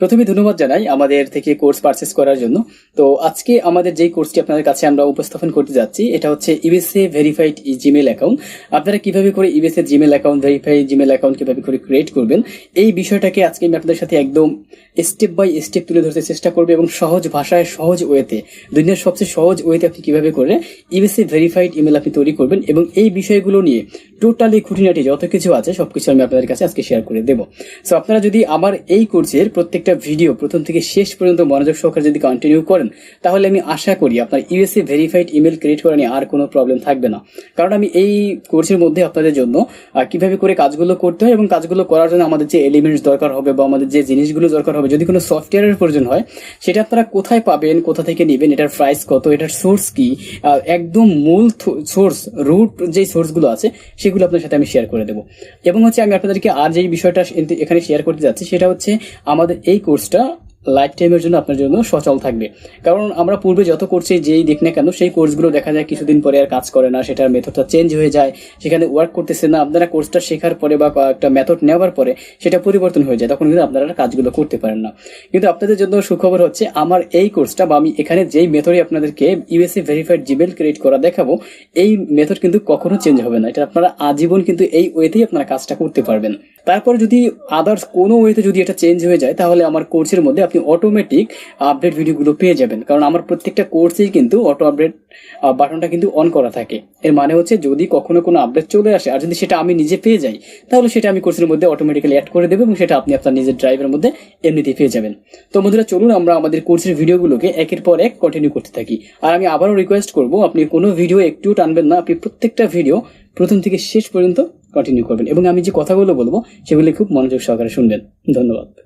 প্রথমে ধন্যবাদ জানাই আমাদের থেকে কোর্স পারচেস করার জন্য। তো আজকে আমাদের যেই কোর্সটি আপনাদের কাছে আমরা উপস্থাপন করতে যাচ্ছি, এটা হচ্ছে ইবিএসএ ভেরিফাইড জিমেল অ্যাকাউন্ট আপনারা কীভাবে করে USA Gmail account verified Gmail account কীভাবে করে ক্রিয়েট করবেন, এই বিষয়টাকে আজকে আমি আপনাদের সাথে একদম স্টেপ বাই স্টেপ তুলে ধরতে চেষ্টা করব এবং সহজ ভাষায়, সহজ ওয়েতে, দুনিয়ার সবচেয়ে সহজ ওয়েতে আপনি কীভাবে করে ইউএসএ ভেরিফাইড ইমেল আপনি তৈরি করবেন এবং এই বিষয়গুলো নিয়ে টোটালি খুঁটিনাটি যত কিছু আছে সবকিছু আমি আপনাদের কাছে আজকে শেয়ার করে দেবো। সো আপনারা যদি আমার এই কোর্সের প্রত্যেকটা ভিডিও প্রথম থেকে শেষ পর্যন্ত মনোযোগ সহকারে যদি কন্টিনিউ করেন, তাহলে আমি আশা করি আপনার ইউএসএ ভেরিফাইড ইমেল ক্রিয়েট করা নিয়ে আর কোনো প্রবলেম থাকবে না। কারণ আমি এই কোর্সের মধ্যে আপনাদের জন্য কীভাবে করে কাজগুলো করতে হয় এবং কাজগুলো করার জন্য আমাদের যে এলিমেন্টস দরকার হবে বা আমাদের যে জিনিসগুলো দরকার হবে, যদি কোনো সফটওয়্যারের প্রয়োজন হয়, সেটা আপনারা কোথায় পাবেন, কোথা থেকে নেবেন, এটার প্রাইস কত, এটার সোর্স কি একদম মূল সোর্স রুট যে সোর্সগুলো আছে, সেগুলো আপনার সাথে আমি শেয়ার করে দেবো। এবং হচ্ছে আমি আপনাদেরকে আর যেই বিষয়টা এখানে শেয়ার করতে যাচ্ছি, সেটা হচ্ছে আমাদের এই কোর্সটা লাইফ টাইমের জন্য আপনার জন্য সচল থাকবে। কারণ আমরা পূর্বে যত কোর্সে যেই দেখ না কেন, সেই কোর্সগুলো দেখা যায় কিছুদিন পরে আর কাজ করে না, সেটার মেথডটা চেঞ্জ হয়ে যায়, সেখানে ওয়ার্ক করতেছে না, আপনারা কোর্সটা শেখার পরে বা একটা মেথড নেওয়ার পরে সেটা পরিবর্তন হয়ে যায়, তখন কিন্তু আপনারা কাজগুলো করতে পারেন না। কিন্তু আপনাদের জন্য সুখবর হচ্ছে, আমার এই কোর্সটা বা আমি এখানে যেই মেথডে আপনাদেরকে ইউএসএ ভেরিফাইড জিমেল ক্রিয়েট করা দেখাবো, এই মেথড কিন্তু কখনো চেঞ্জ হবে না। এটা আপনারা আজীবন কিন্তু এই ওয়েতেই আপনারা কাজটা করতে পারবেন। তারপর যদি আদার্স কোনো ওয়েতে যদি এটা চেঞ্জ হয়ে যায়, তাহলে আমার কোর্সের মধ্যে আপনি অটোমেটিক আপডেট ভিডিওগুলো পেয়ে যাবেন। কারণ আমার প্রত্যেকটা কোর্সেই কিন্তু অটো আপডেট বাটনটা কিন্তু অন করা থাকে। এর মানে হচ্ছে যদি কখনো কোনো আপডেট চলে আসে আর যদি সেটা আমি নিজে পেয়ে যাই, তাহলে সেটা আমি কোর্সের মধ্যে অটোমেটিক্যালি অ্যাড করে দেবো এবং সেটা আপনি আপনার নিজের ড্রাইভের মধ্যে এমনিতেই পেয়ে যাবেন। তো বন্ধুরা, চলুন আমরা আমাদের কোর্সের ভিডিওগুলোকে একের পর এক কন্টিনিউ করতে থাকি। আর আমি আবারও রিকোয়েস্ট করব, আপনি কোনো ভিডিও একটু টানবেন না। আপনি প্রত্যেকটা ভিডিও প্রথম থেকে শেষ পর্যন্ত কন্টিনিউ করবেন। এবং আমি যে কথাগুলো বলব সেগুলি খুব মনোযোগ সহকারে শুনবেন। ধন্যবাদ।